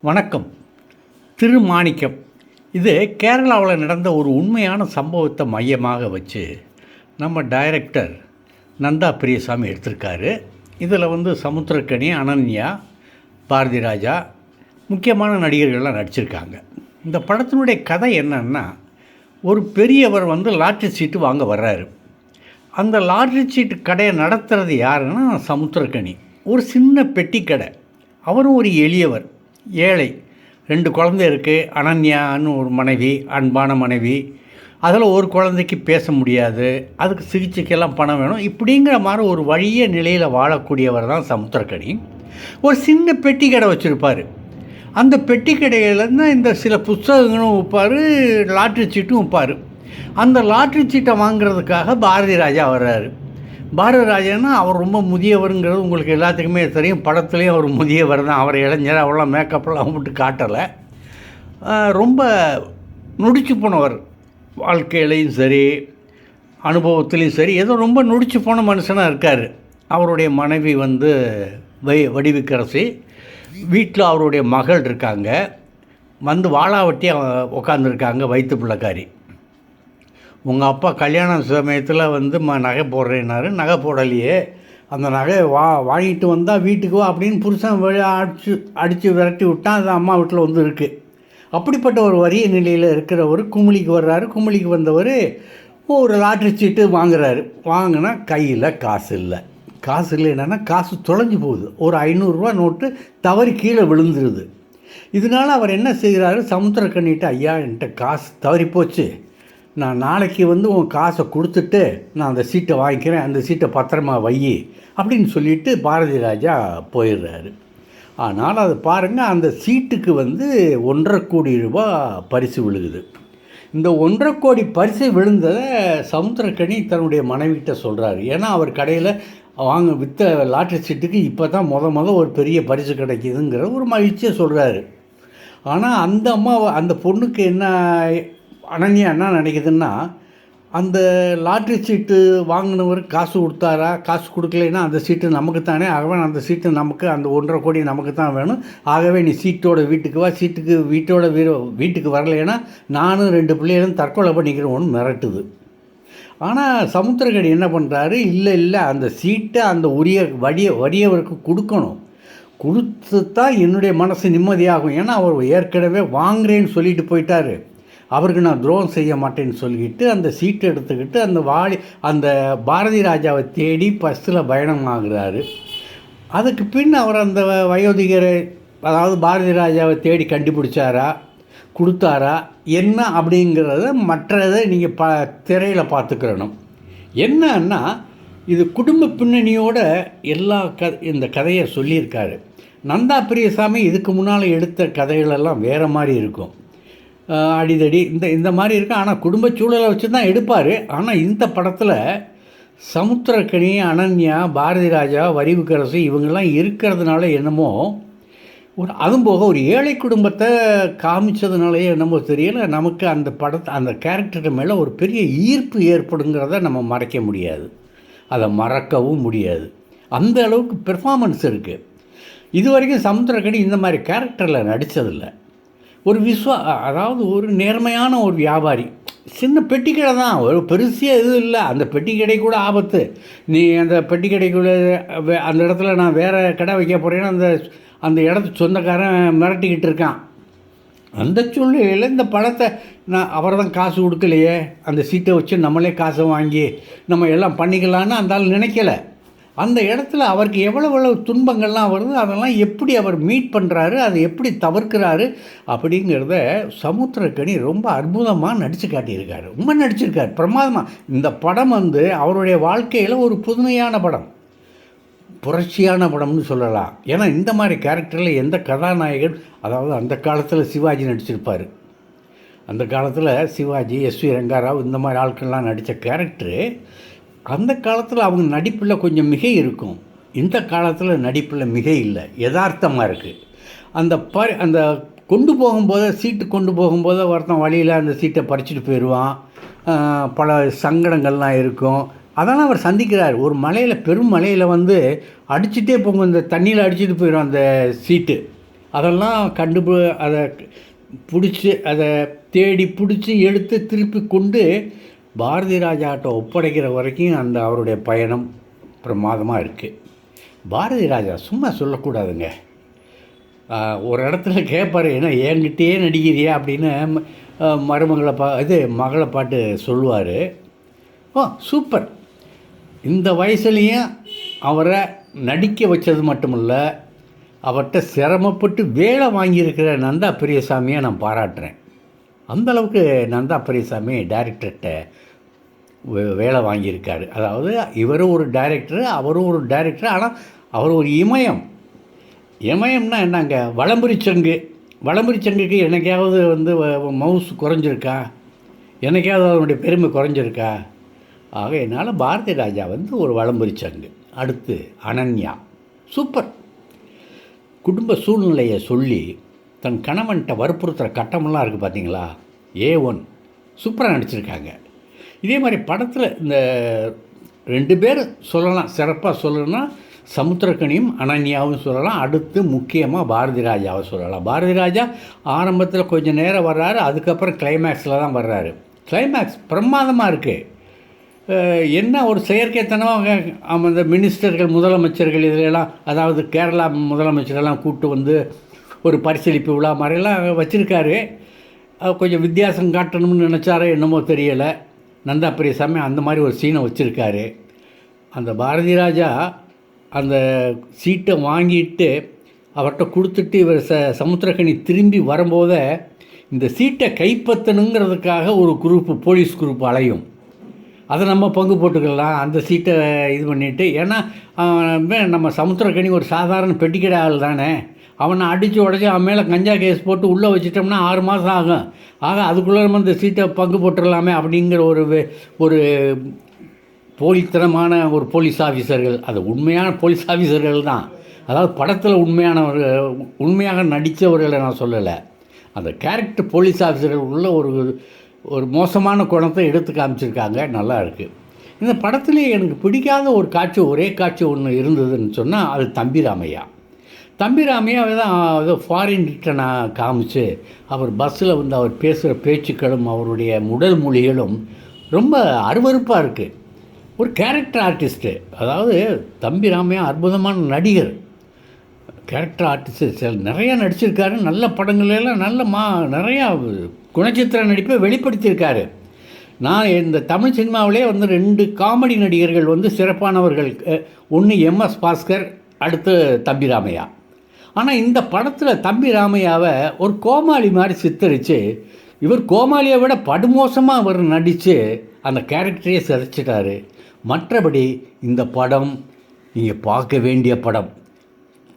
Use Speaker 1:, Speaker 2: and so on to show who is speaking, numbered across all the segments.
Speaker 1: வணக்கம். திருமாணிக்கம். இது கேரளாவில் நடந்த ஒரு உண்மையான சம்பவத்தை மையமாக வச்சு நம்ம டைரக்டர் நந்தா பிரியசாமி எடுத்திருக்காரு. இதில் வந்து சமுத்திரக்கணி அனன்யா பாரதி ராஜா முக்கியமான நடிகர்கள்லாம் நடிச்சிருக்காங்க. இந்த படத்தினுடைய கதை என்னன்னா ஒரு பெரியவர் வந்து லாட்ரி சீட்டு வாங்க வர்றாரு. அந்த லாட்ரி சீட்டு கடையை நடத்துகிறது யாருன்னா சமுத்திரக்கணி ஒரு சின்ன பெட்டி கடை. அவரும் ஒரு எளியவர். ஏழை ரெண்டு குழந்தை இருக்குது அனன்யான்னு ஒரு மனைவி அன்பான மனைவி. அதில் ஒரு குழந்தைக்கு பேச முடியாது. அதுக்கு சிகிச்சைக்கெல்லாம் பணம் வேணும். இப்படிங்கிற மாதிரி ஒரு வழிய நிலையில் வாழக்கூடியவர் தான் சமுத்திரக்கணி ஒரு சின்ன பெட்டி கடை வச்சுருப்பார். அந்த பெட்டி கடையிலேருந்து இந்த சில புஸ்தகங்களும் விற்பார் லாட்ரி சீட்டும் விற்பார். அந்த லாட்ரி சீட்டை வாங்குறதுக்காக பாரதி ராஜா வர்றாரு. பாரதிராஜன்னா அவர் ரொம்ப முதியவருங்கிறது உங்களுக்கு எல்லாத்துக்குமே தெரியும். படத்துலேயும் அவர் முதியவர் தான். அவர் இளைஞர். அவ்வளோ மேக்கப்லாம் விட்டு காட்டலை. ரொம்ப நொடிச்சு போனவர். வாழ்க்கையிலையும் சரி அனுபவத்துலேயும் சரி ஏதோ ரொம்ப நொடிச்சு போன மனுஷனாக இருக்கார். அவருடைய மனைவி வந்து வை வடிவுக்கரசி. வீட்டில் அவருடைய மகள் இருக்காங்க. வந்து வாழாவட்டி உட்காந்துருக்காங்க வயிற்று பிள்ளைக்காரி. உங்கள் அப்பா கல்யாண சமயத்தில் வந்து ம நகை போடுறேன்னாரு. நகை போடலையே. அந்த நகையை வா வாங்கிட்டு வந்தால் வீட்டுக்கு வா அப்படின்னு புருஷன் அடிச்சு அடித்து விரட்டி விட்டான் அது அம்மா வீட்டில் வந்து இருக்குது அப்படிப்பட்ட ஒரு வரிய நிலையில் இருக்கிறவர் குமிளிக்கு வர்றாரு. குமிளிக்கு வந்தவர் ஒரு லாட்ரி சீட்டு வாங்குறாரு. வாங்கினா கையில் காசு இல்லை. காசு இல்லைன்னா காசு தொலைஞ்சு போகுது. ஒரு ஐநூறுரூவா நோட்டு தவறி கீழே விழுந்துருது. இதனால் அவர் என்ன செய்கிறாரு சமுத்திரக்கண்ணிட்டு ஐயா என்கிட்ட காசு தவறி போச்சு. நான் நாளைக்கு வந்து உன் காசை கொடுத்துட்டு நான் அந்த சீட்டை வாங்கிக்கிறேன் அந்த சீட்டை பத்திரமா வை அப்படின்னு சொல்லிட்டு பாரதி ராஜா போயிடுறாரு. ஆனால் அது பாருங்கள் அந்த சீட்டுக்கு வந்து ஒன்றரை கோடி ரூபா பரிசு விழுகுது. இந்த ஒன்றரை கோடி பரிசு விழுந்ததை சமுத்திரக்கனி தன்னுடைய மனைவிகிட்ட சொல்கிறாரு ஏன்னா அவர் கடையில் வாங்க விற்ற லாட்டரி சீட்டுக்கு இப்போ தான் முத முத ஒரு பெரிய பரிசு கிடைக்கிதுங்கிற ஒரு மகிழ்ச்சியை சொல்கிறாரு ஆனால் அந்த அம்மா அந்த பொண்ணுக்கு என்ன அனன்யா என்ன நினைக்குதுன்னா அந்த லாட்ரி சீட்டு வாங்கினவர் காசு கொடுத்தாரா காசு கொடுக்கலைன்னா அந்த சீட்டு நமக்கு தானே ஆகவே அந்த சீட்டு நமக்கு அந்த ஒன்றரை கோடி நமக்கு தான் வேணும். ஆகவே நீ சீட்டோட வீட்டுக்கு வா சீட்டுக்கு வீட்டோட வீர வீட்டுக்கு வரலைன்னா நானும் ரெண்டு பிள்ளைகளும் தற்கொலை பண்ணிக்கிறோன்னு மிரட்டுது. ஆனால் சமுத்திரக்கடி என்ன பண்ணுறாரு இல்லை இல்லை அந்த சீட்டை அந்த உரிய வடிய வடியவருக்கு கொடுக்கணும். கொடுத்து தான் என்னுடைய மனசு நிம்மதியாகும். ஏன்னா அவர் ஏற்கனவே வாங்குறேன்னு சொல்லிட்டு போயிட்டாரு. அவருக்கு நான் துரோகம் செய்ய மாட்டேன்னு சொல்லிட்டு அந்த சீட்டை எடுத்துக்கிட்டு அந்த வாடி அந்த பாரதி ராஜாவை தேடி பஸ்ஸில் பயணமாகிறாரு. அதுக்கு பின் அவர் அந்த வயோதிகரை அதாவது பாரதி ராஜாவை தேடி கண்டுபிடிச்சாரா கொடுத்தாரா என்ன அப்படிங்கிறத மற்றதை நீங்கள் ப திரையில் பார்த்துக்கிறணும். என்னன்னா இது குடும்ப பின்னணியோட எல்லா க இந்த கதையை சொல்லியிருக்காரு. நந்தா பிரியசாமி இதுக்கு முன்னால் எடுத்த கதைகளெல்லாம் வேறு மாதிரி இருக்கும். அடிதடி இந்த இந்த மாதிரி இருக்கும் ஆனால் குடும்ப சூழலை வச்சு தான் எடுப்பார். ஆனால் இந்த படத்தில் சமுத்திரக்கனி அனன்யா பாரதி ராஜா வரிவுக்கரசு இவங்கெல்லாம் இருக்கிறதுனால என்னமோ ஒரு அதுவும் போக ஒரு ஏழை குடும்பத்தை காமிச்சதுனாலயே என்னமோ தெரியல. நமக்கு அந்த படத்தை அந்த கேரக்டர் மேலே ஒரு பெரிய ஈர்ப்பு ஏற்படுங்கிறத நம்ம மறைக்க முடியாது. அதை மறக்கவும் முடியாது. அந்த அளவுக்கு பெர்ஃபார்மன்ஸ் இருக்குது இது வரைக்கும் சமுத்திரக்கனி இந்த மாதிரி கேரக்டரில் நடித்ததில்லை ஒரு விஸ்வா அதாவது ஒரு நேர்மையான ஒரு வியாபாரி. சின்ன பெட்டி கடை தான். ஒரு பெருசியாக எதுவும் இல்லை. அந்த பெட்டி கடை கூட ஆபத்து. நீ அந்த பெட்டி கடைக்குள்ள அந்த இடத்துல நான் வேறு கடை வைக்க போகிறேன்னா அந்த அந்த இடத்து சொந்தக்காரன் மிரட்டிக்கிட்டு இருக்கான். அந்த சூழ்நிலையில் இந்த பழத்தை நான் அவர் தான் காசு கொடுக்கலையே. அந்த சீட்டை வச்சு நம்மளே காசை வாங்கி நம்ம எல்லாம் பண்ணிக்கலான்னு அந்த ஆள் அந்த இடத்துல அவருக்கு எவ்வளோ எவ்வளவு துன்பங்கள்லாம் வருது அதெல்லாம் எப்படி அவர் மீட் பண்ணுறாரு அதை எப்படி தவிர்க்கிறாரு அப்படிங்கிறத சமுத்திரக்கணி ரொம்ப அற்புதமாக நடித்து காட்டியிருக்காரு. ரொம்ப நடிச்சிருக்காரு. பிரமாதமாக இந்த படம் வந்து அவருடைய வாழ்க்கையில் ஒரு புதுமையான படம். புரட்சியான படம்னு சொல்லலாம். ஏன்னா இந்த மாதிரி கேரக்டரில் எந்த கதாநாயகன் அதாவது அந்த காலத்தில் சிவாஜி நடிச்சிருப்பார். அந்த காலத்தில் சிவாஜி எஸ் வி ரங்காராவ் இந்த மாதிரி ஆட்கள்லாம் நடித்த கேரக்டரு அந்த காலத்தில் அவங்க நடிப்பில் கொஞ்சம் மிகை இருக்கும். இந்த காலத்தில் நடிப்பில் மிகை இல்லை. யதார்த்தமாக இருக்குது அந்த ப அந்த கொண்டு போகும்போது சீட்டு கொண்டு போகும்போது ஒருத்தன் வழியில் அந்த சீட்டை பறிச்சுட்டு போயிடுவான். பல சங்கடங்கள்லாம் இருக்கும். அதெல்லாம் அவர் சந்திக்கிறார். ஒரு மலையில் பெரும் மலையில் வந்து அடிச்சுட்டே போகும். இந்த தண்ணியில் அடிச்சுட்டு போயிடும் அந்த சீட்டு. அதெல்லாம் கண்டு அதை பிடிச்சி அதை தேடி பிடிச்சி எடுத்து திருப்பி கொண்டு பாரதி ராஜாட்ட ஒப்படைக்கிற வரைக்கும் அந்த அவருடைய பயணம் பிரமாதமாக இருக்குது பாரதி ராஜா சும்மா சொல்லக்கூடாதுங்க. ஒரு இடத்துல கேட்பாரு ஏன்னா என்கிட்டயே நடிக்கிறியா? அப்படின்னு மருமகளை பா இது மகளை பாட்டு சொல்லுவார். Oh super. இந்த வயசுலேயும் அவரை நடிக்க வச்சது இல்லை அவர்கிட்ட சிரமப்பட்டு வேலை வாங்கியிருக்கிற நந்தா பெரியசாமியை நான் பாராட்டுறேன். அந்த அளவுக்கு நந்தா பெரியசாமி டைரக்டர்கிட்ட வேலை வாங்கியிருக்காரு. அதாவது இவரும் ஒரு டைரக்டர் அவரும் ஒரு டைரக்டர் ஆனால் அவர் ஒரு இமயம். இமயம்னா என்னங்க? வளம்புரி சங்கு. வளம்புரி சங்குக்கு என்னைக்காவது வந்து மவுஸ் குறைஞ்சிருக்கா? என்னைக்காவது அவனுடைய பெருமை குறைஞ்சிருக்கா? ஆக என்னால் பாரதி ராஜா வந்து ஒரு வளம்புரி சங்கு. அடுத்து அனன்யா. சூப்பர் குடும்ப சூழ்நிலையை சொல்லி தன் கணவன்கிட்ட வற்புறுத்துகிற கட்டமெல்லாம் இருக்குது பார்த்தீங்களா ஏ ஒன் சூப்பராக நடிச்சிருக்காங்க. இதே மாதிரி படத்தில் இந்த ரெண்டு பேர் சொல்லலாம் சிறப்பாக சொல்லணும்னா சமுத்திரக்கனியும் அனன்யாவும் சொல்லலாம் அடுத்து முக்கியமாக பாரதி ராஜாவை சொல்லலாம். பாரதி ராஜா ஆரம்பத்தில் கொஞ்சம் நேரம் வர்றாரு அதுக்கப்புறம் கிளைமேக்ஸில் தான் வர்றாரு. கிளைமேக்ஸ் பிரமாதமாக இருக்குது என்ன ஒரு செயற்கைத்தனமாக அந்த இந்த மினிஸ்டர்கள் முதலமைச்சர்கள் இதிலெல்லாம் அதாவது கேரளா முதலமைச்சரெல்லாம் கூப்பிட்டு வந்து ஒரு பரிசீலிப்பு விழா மாதிரிலாம் வச்சுருக்காரு. கொஞ்சம் வித்தியாசம் காட்டணும்னு நினச்சாரோ என்னமோ தெரியலை. நந்தா பெரியசாமி அந்த மாதிரி ஒரு சீனை வச்சுருக்காரு. அந்த பாரதி ராஜா அந்த சீட்டை வாங்கிட்டு அவர்கிட்ட கொடுத்துட்டு இவர் ச சமுத்திரக்கணி திரும்பி வரும்போதே இந்த சீட்டை கைப்பற்றணுங்கிறதுக்காக ஒரு குரூப்பு போலீஸ் குரூப் அலையும். அதை நம்ம பங்கு போட்டுக்கலாம். அந்த சீட்டை இது பண்ணிவிட்டு ஏன்னா நம்ம சமுத்திரக்கணி ஒரு சாதாரண பெட்டிக்கடை ஆள் தானே. அவனை அடித்து உடச்சி அவன் மேலே கஞ்சா கேஸ் போட்டு உள்ளே வச்சிட்டோம்னா ஆறு மாதம் ஆகும். ஆக அதுக்குள்ளே நம்ம இந்த சீட்டை பங்கு போட்டுடலாமே அப்படிங்கிற ஒரு ஒரு போலித்தனமான ஒரு போலீஸ் ஆஃபீஸர்கள் அது உண்மையான போலீஸ் ஆஃபீஸர்கள் தான். அதாவது படத்தில் உண்மையானவர்கள் உண்மையாக நடித்தவர்களை நான் சொல்லலை. அந்த கேரக்டர் போலீஸ் ஆஃபீஸர்கள் உள்ள ஒரு ஒரு மோசமான குணத்தை எடுத்து காமிச்சிருக்காங்க. நல்லா இருக்குது இந்த படத்துலேயே எனக்கு பிடிக்காத ஒரு காட்சி ஒரே காட்சி ஒன்று இருந்ததுன்னு சொன்னால் அது தம்பி ராமையா தம்பி அவர் தான் ஏதோ ஃபாரின் ரிட்டனாக காமிச்சு அவர் பஸ்ஸில் வந்து அவர் பேசுகிற பேச்சுக்களும் அவருடைய உடல் மொழிகளும் ரொம்ப அருவருப்பாக இருக்குது ஒரு கேரக்டர் ஆர்டிஸ்ட்டு அதாவது தம்பி ராமையா அற்புதமான நடிகர். கேரக்டர் ஆர்டிஸ்ட் சில நிறையா நடிச்சிருக்காரு நல்ல படங்களெல்லாம் நல்ல மா நிறையா குணச்சித்திர நடிப்பை வெளிப்படுத்தியிருக்காரு. நான் இந்த தமிழ் சினிமாவிலே வந்து ரெண்டு காமெடி நடிகர்கள் வந்து சிறப்பானவர்கள் ஒன்று எம்எஸ் பாஸ்கர் அடுத்து தம்பி ராமையா. ஆனால் இந்த படத்தில் தம்பி ராமையாவை ஒரு கோமாளி மாதிரி சித்தரித்து இவர் கோமாளியை விட படுமோசமாக அவர் நடித்து அந்த கேரக்டரையே சிதைச்சிட்டாரு. மற்றபடி இந்த படம் நீங்கள் பார்க்க வேண்டிய படம்.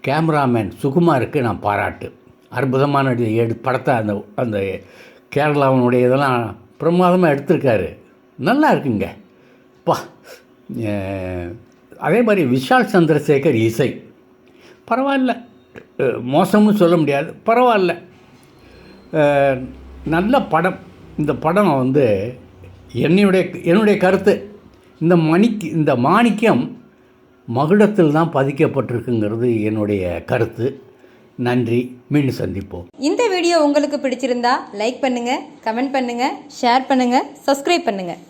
Speaker 1: கேமராமேன் சுகுமாருக்கு நான் பாராட்டு. அற்புதமான எடு படத்தை அந்த அந்த கேரளாவினுடைய இதெல்லாம் பிரமாதமாக எடுத்திருக்காரு. நல்லா இருக்குங்க. பா அதே மாதிரி விஷால் சந்திரசேகர் இசை. பரவாயில்ல. மோசம்னு சொல்ல முடியாது. பரவாயில்ல. நல்ல படம். இந்த படம் வந்து என்னுடைய என்னுடைய கருத்து. இந்த மணிக்கு இந்த மாணிக்கம் மகுடத்தில் தான் பதிக்கப்பட்டிருக்குங்கிறது என்னுடைய கருத்து. நன்றி. மீண்டும் சந்திப்போம்.
Speaker 2: இந்த வீடியோ உங்களுக்கு பிடிச்சிருந்தா லைக் பண்ணுங்கள் கமெண்ட் பண்ணுங்கள் ஷேர் பண்ணுங்கள் சப்ஸ்கிரைப் பண்ணுங்கள்